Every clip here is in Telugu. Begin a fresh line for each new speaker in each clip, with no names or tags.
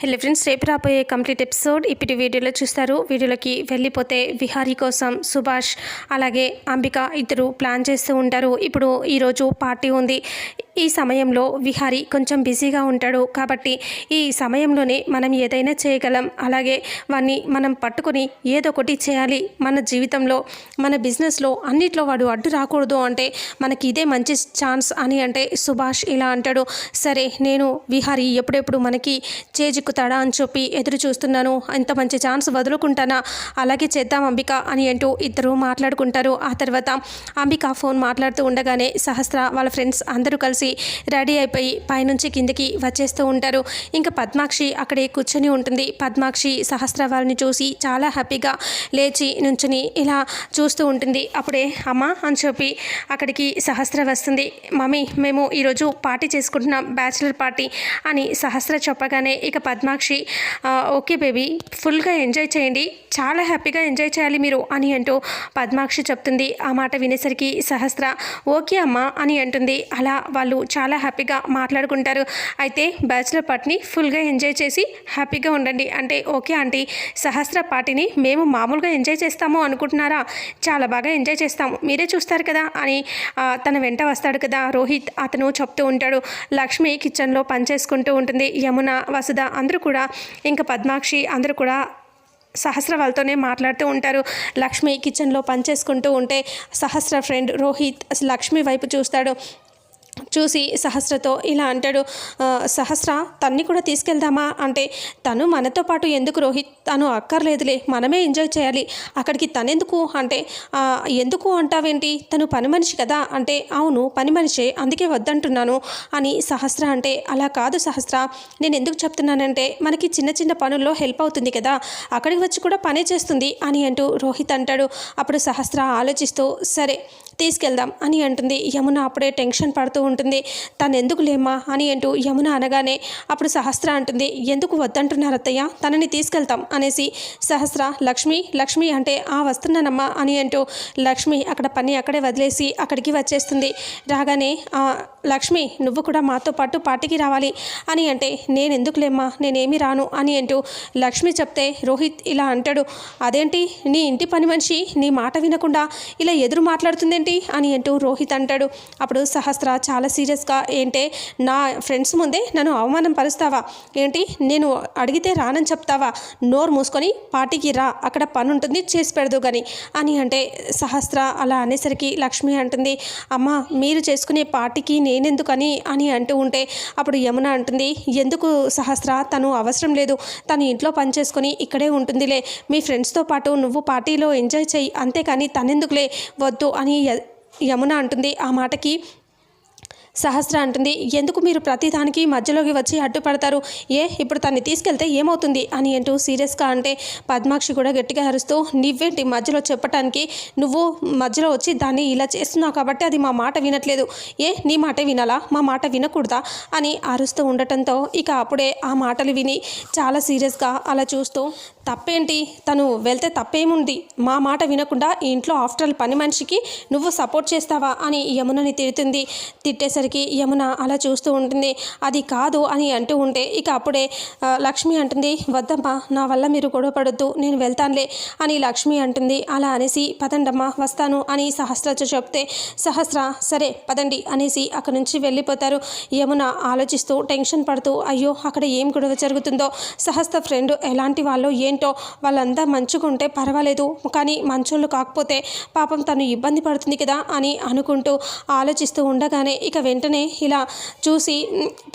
హలో ఫ్రెండ్స్ రేపు రాబోయే కంప్లీట్ ఎపిసోడ్ ఇప్పటి వీడియోలో చూస్తారు. వీడియోలోకి వెళ్ళిపోతే విహారీ కోసం సుభాష్ అలాగే అంబిక ఇద్దరు ప్లాన్ చేస్తూ ఉంటారు. ఇప్పుడు ఈరోజు పార్టీ ఉంది. ఈ సమయంలో విహారీ కొంచెం బిజీగా ఉంటాడు. కాబట్టి ఈ సమయంలోనే మనం ఏదైనా చేయగలం. అలాగే వాడిని మనం పట్టుకొని ఏదో ఒకటి చేయాలి. మన జీవితంలో మన బిజినెస్లో అన్నిట్లో వాడు అడ్డు రాకూడదు అంటే మనకి ఇదే మంచి ఛాన్స్ అని అంటే సుభాష్ ఇలా అంటాడు. సరే నేను విహారీ ఎప్పుడెప్పుడు మనకి చిక్కుతాడా అని చెప్పి ఎదురు చూస్తున్నాను. ఇంత మంచి ఛాన్స్ వదులుకుంటానా? అలాగే చేద్దాం అంబిక అని అంటూ ఇద్దరు మాట్లాడుకుంటారు. ఆ తర్వాత అంబిక ఫోన్ మాట్లాడుతూ ఉండగానే సహస్ర వాళ్ళ ఫ్రెండ్స్ అందరూ కలిసి రెడీ అయిపోయి పైనుంచి కిందికి వచ్చేస్తూ ఉంటారు. ఇంకా పద్మాక్షి అక్కడే కూర్చొని ఉంటుంది. పద్మాక్షి సహస్ర వాళ్ళని చూసి చాలా హ్యాపీగా లేచి నుంచుని ఇలా చూస్తూ ఉంటుంది. అప్పుడే అమ్మ అని చెప్పి అక్కడికి సహస్ర వస్తుంది. మమ్మీ మేము ఈరోజు పార్టీ చేసుకుంటున్నాం. బ్యాచిలర్ పార్టీ అని సహస్ర చెప్పగానే ఇక పద్మాక్షి ఓకే బేబీ ఫుల్గా ఎంజాయ్ చేయండి. చాలా హ్యాపీగా ఎంజాయ్ చేయాలి మీరు అని అంటూ పద్మాక్షి చెప్తుంది. ఆ మాట వినేసరికి సహస్ర ఓకే అమ్మా అని అంటుంది. అలా వాళ్ళు చాలా హ్యాపీగా మాట్లాడుకుంటారు. అయితే బ్యాచులర్ పార్టీని ఫుల్గా ఎంజాయ్ చేసి హ్యాపీగా ఉండండి. అంటే ఓకే ఆంటీ సహస్ర పార్టీని మేము మామూలుగా ఎంజాయ్ చేస్తాము అనుకుంటున్నారా? చాలా బాగా ఎంజాయ్ చేస్తాము మీరే చూస్తారు కదా అని తన వెంట వస్తాడు కదా. రోహిత్ అతను చెప్తూ ఉంటాడు. లక్ష్మి కిచెన్లో పనిచేసుకుంటూ ఉంటుంది. యమున వసుధ అందరూ కూడా ఇంకా పద్మాక్షి అందరూ కూడా సహస్ర వాళ్ళతోనే మాట్లాడుతూ ఉంటారు. లక్ష్మి కిచెన్లో పనిచేసుకుంటూ ఉంటే సహస్ర ఫ్రెండ్ రోహిత్ లక్ష్మి వైపు చూస్తాడు. చూసి సహస్రతో ఇలా అంటాడు సహస్ర తన్ని కూడా తీసుకెళ్దామా? అంటే తను మనతో పాటు ఎందుకు రోహిత్ తను అక్కర్లేదులే మనమే ఎంజాయ్ చేయాలి. అక్కడికి తనెందుకు? అంటే ఎందుకు అంటావేంటి? తను పని మనిషి కదా. అంటే అవును పని మనిషే అందుకే వద్దంటున్నాను అని సహస్ర అంటే అలా కాదు సహస్ర నేను ఎందుకు చెప్తున్నానంటే మనకి చిన్న చిన్న పనుల్లో హెల్ప్ అవుతుంది కదా అక్కడికి వచ్చి కూడా పనే చేస్తుంది అని అంటూ రోహిత్ అంటాడు. అప్పుడు సహస్ర ఆలోచిస్తూ సరే తీసుకెళ్దాం అని అంటుంది. యమున అప్పుడే టెన్షన్ పడుతూ ఉంటుంది. తను ఎందుకు అని అంటూ యమున అనగానే అప్పుడు సహస్ర అంటుంది ఎందుకు వద్దంటున్నారు అత్తయ్య తనని తీసుకెళ్తాం అనేసి. సహస్ర లక్ష్మి లక్ష్మి అంటే ఆ వస్తున్నానమ్మా అని అంటూ లక్ష్మి అక్కడ పని అక్కడే వదిలేసి అక్కడికి వచ్చేస్తుంది. రాగానే "ఆ, లక్ష్మి నువ్వు కూడా మాతో పాటు పార్టీకి రావాలి అని అంటే నేను ఎందుకులేమ్మా నేనేమి రాను అని అంటూ లక్ష్మి చెప్తే రోహిత్ ఇలా అంటాడు అదేంటి నీ ఇంటి పని మనిషి నీ మాట వినకుండా ఇలా ఎదురు మాట్లాడుతుందేంటి? అని అంటూ రోహిత్ అంటాడు. అప్పుడు సహస్ర చాలా సీరియస్గా ఏంటే నా ఫ్రెండ్స్ ముందే నన్ను అవమానం పరుస్తావా? ఏంటి? నేను అడిగితే రానని చెప్తావా? నోరు మూసుకొని పార్టీకి రా అక్కడ పని ఉంటుంది చేసి పెడదు కానీ అని అంటే సహస్ర అలా అనేసరికి లక్ష్మి అంటుంది అమ్మ మీరు చేసుకునే పార్టీకి నేనెందుకని? అని అంటూ ఉంటే అప్పుడు యమున అంటుంది ఎందుకు సహస్ర? తను అవసరం లేదు. తను ఇంట్లో పని చేసుకొని ఇక్కడే ఉంటుందిలే. మీ ఫ్రెండ్స్తో పాటు నువ్వు పార్టీలో ఎంజాయ్ చేయి. అంతేకాని తనెందుకులే? వద్దు అని యమున అంటుంది ఆ మాటకి సహస్ర అంటుంది ఎందుకు మీరు ప్రతిదానికి మధ్యలోకి వచ్చి అడ్డుపడతారు? ఏ ఇప్పుడు తన్ని తీసుకెళ్తే ఏమవుతుంది? అని అంటూ సీరియస్గా అంటే పద్మాక్షి కూడా గట్టిగా అరుస్తూ నువ్వేంటి మధ్యలో చెప్పటానికి? నువ్వు మధ్యలో వచ్చి దాన్ని ఇలా చేస్తున్నావు కాబట్టి అది మా మాట వినట్లేదు. ఏ నీ మాట వినాలా? మా మాట వినకూడదా? అని అరుస్తూ ఉండటంతో ఇక అప్పుడే ఆ మాటలు విని చాలా సీరియస్గా అలా చూస్తూ తప్పేంటి? తను వెళ్తే తప్పేముంది? మా మాట వినకుండా ఇంట్లో ఆఫ్టర్ ఆల్ పని మనిషికి నువ్వు సపోర్ట్ చేస్తావా? అని యమునని తిడుతుంది. తిట్టేసరికి యమున అలా చూస్తూ ఉంటుంది. అది కాదు అని అంటూ ఉంటే ఇక అప్పుడే లక్ష్మి అంటుంది వద్దమ్మా నా వల్ల మీరు గొడవ పడొద్దు నేను వెళ్తానులే అని లక్ష్మి అంటుంది. అలా అనేసి పదండమ్మా వస్తాను అని సహస్రతో చెప్తే సహస్ర సరే పదండి అనేసి అక్కడి నుంచి వెళ్ళిపోతారు. యమున ఆలోచిస్తూ టెన్షన్ పడుతూ అయ్యో అక్కడ ఏం గొడవ జరుగుతుందో సహస్ర ఫ్రెండ్ ఎలాంటి వాళ్ళు ఏంటో వాళ్ళంతా మంచుకుంటే ఉంటే పర్వాలేదు కానీ మంచోళ్ళు కాకపోతే పాపం తను ఇబ్బంది పడుతుంది కదా అని అనుకుంటూ ఆలోచిస్తూ ఉండగానే ఇక వెంటనే ఇలా చూసి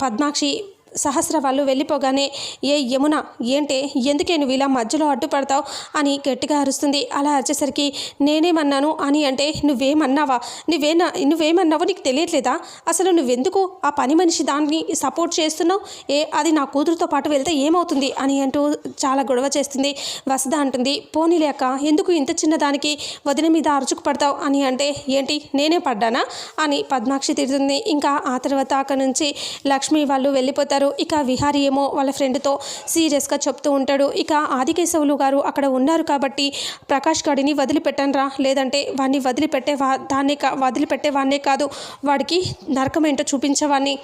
పద్మాక్షి సహస్ర వాళ్ళు వెళ్ళిపోగానే ఏ యమున ఏంటే? ఎందుకే నువ్వు ఇలా మధ్యలో అడ్డుపడతావు? అని గట్టిగా అరుస్తుంది. అలా అరిచేసరికి నేనేమన్నాను? అని అంటే నువ్వేమన్నావా? నువ్వేనా నువ్వేమన్నావో నీకు తెలియట్లేదా? అసలు నువ్వెందుకు ఆ పని మనిషి దాన్ని సపోర్ట్ చేస్తున్నావు? ఏ అది నా కూతురుతో పాటు వెళ్తే ఏమవుతుంది? అని అంటూ చాలా గొడవ చేస్తుంది. వసద అంటుంది పోనీలే అక్క ఎందుకు ఇంత చిన్నదానికి వదిన మీద అరుచుకు పడతావు? అని అంటే ఏంటి నేనే పడ్డానా? అని పద్మాక్షి తిడుతుంది. ఇంకా ఆ తర్వాత అక్కడ నుంచి లక్ష్మి వాళ్ళు వెళ్ళిపోతారు. ఇక విహారి ఏమో వాళ్ళ ఫ్రెండ్తో సీరియస్గా చెప్తూ ఉంటాడు. ఇక ఆదికేశవులు గారు అక్కడ ఉన్నారు కాబట్టి ప్రకాష్ గాడిని వదిలిపెట్టనరా. లేదంటే వాడిని వదిలిపెట్టే వా దాన్నే కా వదిలిపెట్టే వాడినే కాదు. వాడికి నరకం ఏంటో చూపించేవాడిని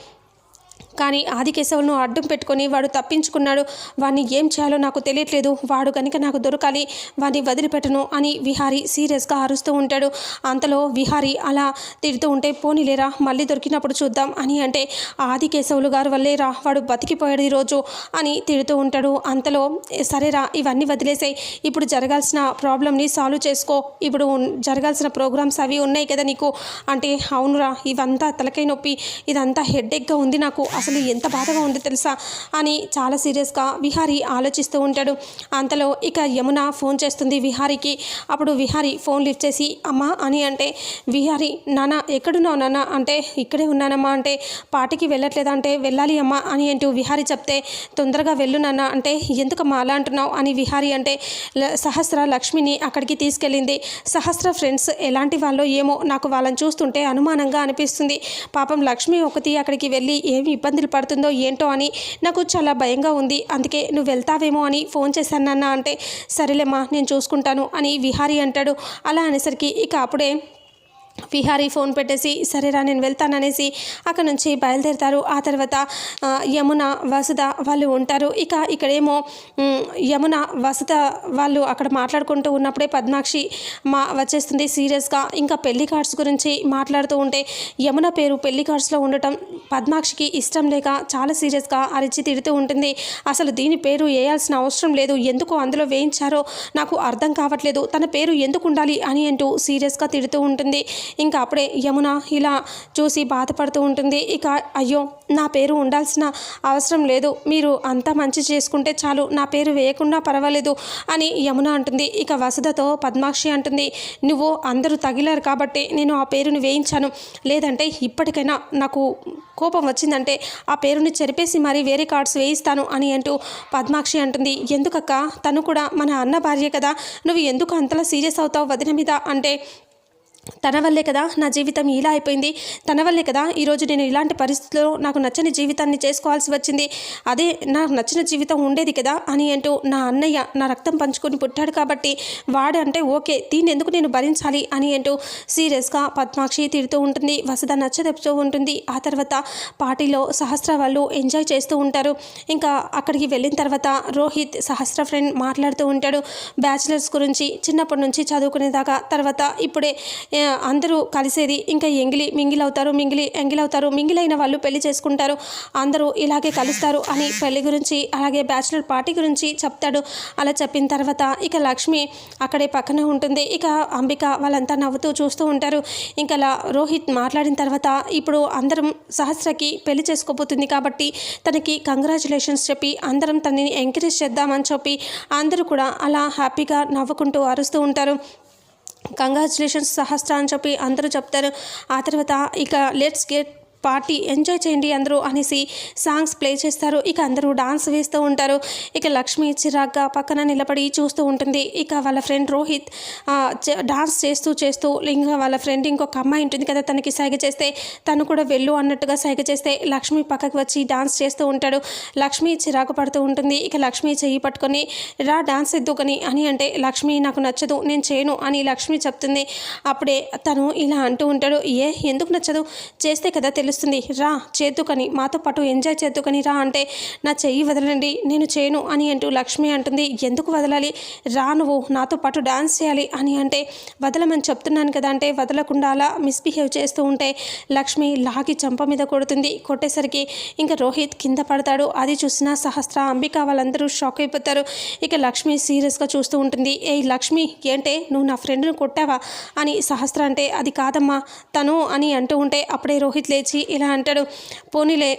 కానీ ఆదికేశవులను అడ్డం పెట్టుకొని వాడు తప్పించుకున్నాడు. వాడిని ఏం చేయాలో నాకు తెలియట్లేదు. వాడు కనుక నాకు దొరకాలి వాడిని వదిలిపెట్టను అని విహారీ సీరియస్గా అరుస్తూ ఉంటాడు. అంతలో విహారీ అలా తిడుతూ ఉంటే పోనీలేరా మళ్ళీ దొరికినప్పుడు చూద్దాం అని అంటే ఆదికేశవులు గారు వల్లేరా వాడు బతికిపోయాడు ఈరోజు అని తిడుతూ ఉంటాడు. అంతలో సరేరా ఇవన్నీ వదిలేసాయి. ఇప్పుడు జరగాల్సిన ప్రాబ్లమ్ని సాల్వ్ చేసుకో. ఇప్పుడు జరగాల్సిన ప్రోగ్రామ్స్ అవి ఉన్నాయి కదా నీకు? అంటే అవునురా ఇవంతా తలకై నొప్పి ఇదంతా హెడ్ఏక్గా ఉంది నాకు. అసలు ఎంత బాధగా ఉందో తెలుసా అని చాలా సీరియస్గా విహారీ ఆలోచిస్తూ ఉంటాడు. అంతలో ఇక యమున ఫోన్ చేస్తుంది విహారీకి. అప్పుడు విహారీ ఫోన్ లిఫ్ట్ చేసి అమ్మా అని అంటే విహారీ నాన్న ఎక్కడున్నావు నాన్న? అంటే ఇక్కడే ఉన్నానమ్మా. అంటే పాటికి వెళ్ళట్లేదా? అంటే వెళ్ళాలి అమ్మా అని అంటూ విహారీ చెప్తే తొందరగా వెళ్ళు నాన్న. అంటే ఎందుకమ్మా అలా అంటున్నావు? అని విహారీ అంటే "ల- సహస్ర లక్ష్మిని అక్కడికి తీసుకెళ్ళింది. సహస్ర ఫ్రెండ్స్ ఎలాంటి వాళ్ళో ఏమో నాకు వాళ్ళని చూస్తుంటే అనుమానంగా అనిపిస్తుంది. పాపం లక్ష్మి ఒకటి అక్కడికి వెళ్ళి ఏమి ఇబ్బంది ఇబ్బందులు పడుతుందో ఏంటో అని నాకు చాలా భయంగా ఉంది. అందుకే నువ్వు వెళ్తావేమో అని ఫోన్ చేశాను నాన్న అంటే సరేలేమ్మా నేను చూసుకుంటాను అని విహారీ అంటాడు. అలా అనేసరికి ఇక అప్పుడే విహారీ ఫోన్ పెట్టేసి సరేరా నేను వెళ్తాననేసి అక్కడ నుంచి బయలుదేరుతారు. ఆ తర్వాత యమున వసుధ వాళ్ళు ఉంటారు. ఇక ఇక్కడేమో యమున వసుధ వాళ్ళు అక్కడ మాట్లాడుకుంటూ ఉన్నప్పుడే పద్మాక్షి మా వచ్చేస్తుంది సీరియస్గా. ఇంకా పెళ్ళి కార్డ్స్ గురించి మాట్లాడుతూ ఉంటే యమున పేరు పెళ్ళి కార్డ్స్లో ఉండటం పద్మాక్షికి ఇష్టం లేక చాలా సీరియస్గా అరిచి తిడుతూ ఉంటుంది. అసలు దీని పేరు వేయాల్సిన అవసరం లేదు. ఎందుకు అందులో వేయించారో నాకు అర్థం కావట్లేదు. తన పేరు ఎందుకు ఉండాలి అని అంటూ సీరియస్గా తిడుతూ ఉంటుంది. ఇంకా అప్పుడే యమున ఇలా చూసి బాధపడుతూ ఉంటుంది. ఇక అయ్యో నా పేరు ఉండాల్సిన అవసరం లేదు. మీరు అంతా మంచి చేసుకుంటే చాలు. నా పేరు వేయకుండా పర్వాలేదు అని యమున అంటుంది. ఇక వసుధతో పద్మాక్షి అంటుంది. నువ్వు అందరూ తగిలారు కాబట్టి నేను ఆ పేరుని వేయించాను. లేదంటే ఇప్పటికైనా నాకు కోపం వచ్చిందంటే ఆ పేరుని చెరిపేసి మరీ వేరే కార్డ్స్ వేయిస్తాను అని అంటూ పద్మాక్షి అంటుంది. ఎందుకక్క? తను కూడా మన అన్న భార్య కదా. నువ్వు ఎందుకు అంతలా సీరియస్ అవుతావు వదిన మీద? అంటే తన వల్లే కదా నా జీవితం ఇలా అయిపోయింది. తన వల్లే కదా ఈరోజు నేను ఇలాంటి పరిస్థితుల్లో నాకు నచ్చని జీవితాన్ని చేసుకోవాల్సి వచ్చింది. అదే నాకు నచ్చిన జీవితం ఉండేది కదా అని అంటూ నా అన్నయ్య నా రక్తం పంచుకొని పుట్టాడు కాబట్టి వాడు అంటే ఓకే దీన్ని ఎందుకు నేను భరించాలి అని అంటూ సీరియస్గా పద్మాక్షి తిడుతూ ఉంటుంది. వసద నచ్చదెప్పుతూ ఉంటుంది. ఆ తర్వాత పార్టీలో సహస్ర వాళ్ళు ఎంజాయ్ చేస్తూ ఉంటారు. ఇంకా అక్కడికి వెళ్ళిన తర్వాత రోహిత్ సహస్ర ఫ్రెండ్ మాట్లాడుతూ ఉంటాడు. బ్యాచిలర్స్ గురించి చిన్నప్పటి నుంచి చదువుకునేదాకా తర్వాత ఇప్పుడే అందరూ కలిసేది ఇంకా ఎంగిలి మింగిల్ అవుతారు మింగిలి ఎంగిల్ అవుతారు మింగిలైన వాళ్ళు పెళ్ళి చేసుకుంటారు అందరూ ఇలాగే కలుస్తారు అని పెళ్ళి గురించి అలాగే బ్యాచిలర్ పార్టీ గురించి చెప్తాడు. అలా చెప్పిన తర్వాత ఇక లక్ష్మి అక్కడే పక్కనే ఉంటుంది. ఇక అంబిక వాళ్ళంతా నవ్వుతూ చూస్తూ ఉంటారు. ఇంకా రోహిత్ మాట్లాడిన తర్వాత ఇప్పుడు అందరం సహస్రకి పెళ్ళి చేసుకోబోతుంది కాబట్టి తనకి కంగ్రాచులేషన్స్ చెప్పి అందరం తనని ఎంకరేజ్ చేద్దామని చెప్పి అందరూ కూడా అలా హ్యాపీగా నవ్వుకుంటూ అరుస్తూ ఉంటారు. కంగ్రాచులేషన్స్ సహస్ర అని చెప్పి అందరూ చెప్తారు. ఆ తర్వాత ఇక లెట్స్ గెట్ పార్టీ ఎంజాయ్ చేయండి అందరూ అనేసి సాంగ్స్ ప్లే చేస్తారు. ఇక అందరూ డాన్స్ వేస్తూ ఉంటారు. ఇక లక్ష్మి చిరాగ్గా పక్కన నిలబడి చూస్తూ ఉంటుంది. ఇక వాళ్ళ ఫ్రెండ్ రోహిత్ డాన్స్ చేస్తూ చేస్తూ ఇంకా వాళ్ళ ఫ్రెండ్ ఇంకొక అమ్మాయి ఉంటుంది కదా తనకి సైగ చేస్తే తను కూడా వెళ్ళు అన్నట్టుగా సైగ చేస్తే లక్ష్మి పక్కకి వచ్చి డాన్స్ చేస్తూ ఉంటాడు. లక్ష్మి చిరాకు పడుతూ ఉంటుంది. ఇక లక్ష్మి చెయ్యి పట్టుకొని రా డాన్స్ ఎద్దుకొని అని అంటే లక్ష్మి నాకు నచ్చదు నేను చేయను అని లక్ష్మి చెప్తుంది. అప్పుడే తను ఇలా అంటూ ఉంటాడు. ఏ ఎందుకు నచ్చదు? చేస్తే కదా తెలుస్తుంది. రా చేతుకని మాతో పాటు ఎంజాయ్ చేతుకని రా అంటే నా చెయ్యి వదలండి నేను చేయను అని అంటూ లక్ష్మి అంటుంది. ఎందుకు వదలాలి? రా నువ్వు నాతో పాటు డాన్స్ చేయాలి అని అంటే వదలమని చెప్తున్నాను కదా అంటే వదలకుండా అలా మిస్బిహేవ్ చేస్తూ ఉంటే లక్ష్మి లాగి చంప మీద కొడుతుంది. కొట్టేసరికి ఇంకా రోహిత్ కింద పడతాడు. అది చూసిన సహస్ర అంబిక వాళ్ళందరూ షాక్ అయిపోతారు. ఇక లక్ష్మి సీరియస్గా చూస్తూ ఉంటుంది. ఏ లక్ష్మి ఏంటే? నువ్వు నా ఫ్రెండ్ను కొట్టావా? అని సహస్ర అంటే అది కాదమ్మా తను అని అంటూ ఉంటే అప్పుడే రోహిత్ లేచి ఇలా అంటాడు పోనీలే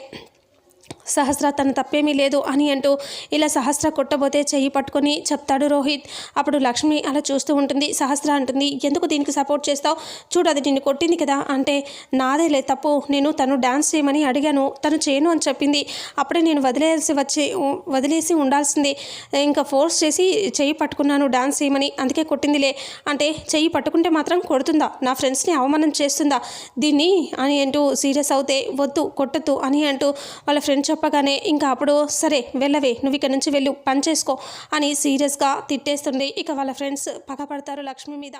సహస్ర తన తప్పేమీ లేదు అని అంటూ ఇలా సహస్ర కొట్టబోతే చెయ్యి పట్టుకొని చెప్తాడు రోహిత్. అప్పుడు లక్ష్మి అలా చూస్తూ ఉంటుంది. సహస్ర అంటుంది ఎందుకు దీనికి సపోర్ట్ చేస్తావు? చూడు అది నిన్ను కొట్టింది కదా. అంటే నాదేలే తప్పు. నేను తను డాన్స్ చేయమని అడిగాను. తను చేయను అని చెప్పింది. అప్పుడే నేను వదిలేయాల్సి వచ్చి వదిలేసి ఉండాల్సింది. ఇంకా ఫోర్స్ చేసి చెయ్యి పట్టుకున్నాను డాన్స్ చేయమని. అందుకే కొట్టిందిలే అంటే చెయ్యి పట్టుకుంటే మాత్రం కొడుతుందా? నా ఫ్రెండ్స్ని అవమానం చేస్తుందా? దీన్ని అని అంటూ సీరియస్ అవుతే వద్దు కొట్టద్దు అని అంటూ వాళ్ళ ఫ్రెండ్ చెప్పగానే ఇంకా అప్పుడు సరే వెళ్ళవే నువ్వు ఇక్కడ నుంచి వెళ్ళు పని చేసుకో అని సీరియస్గా తిట్టేస్తుంది ఇక వాళ్ళ ఫ్రెండ్స్ పగపడతారు లక్ష్మి మీద.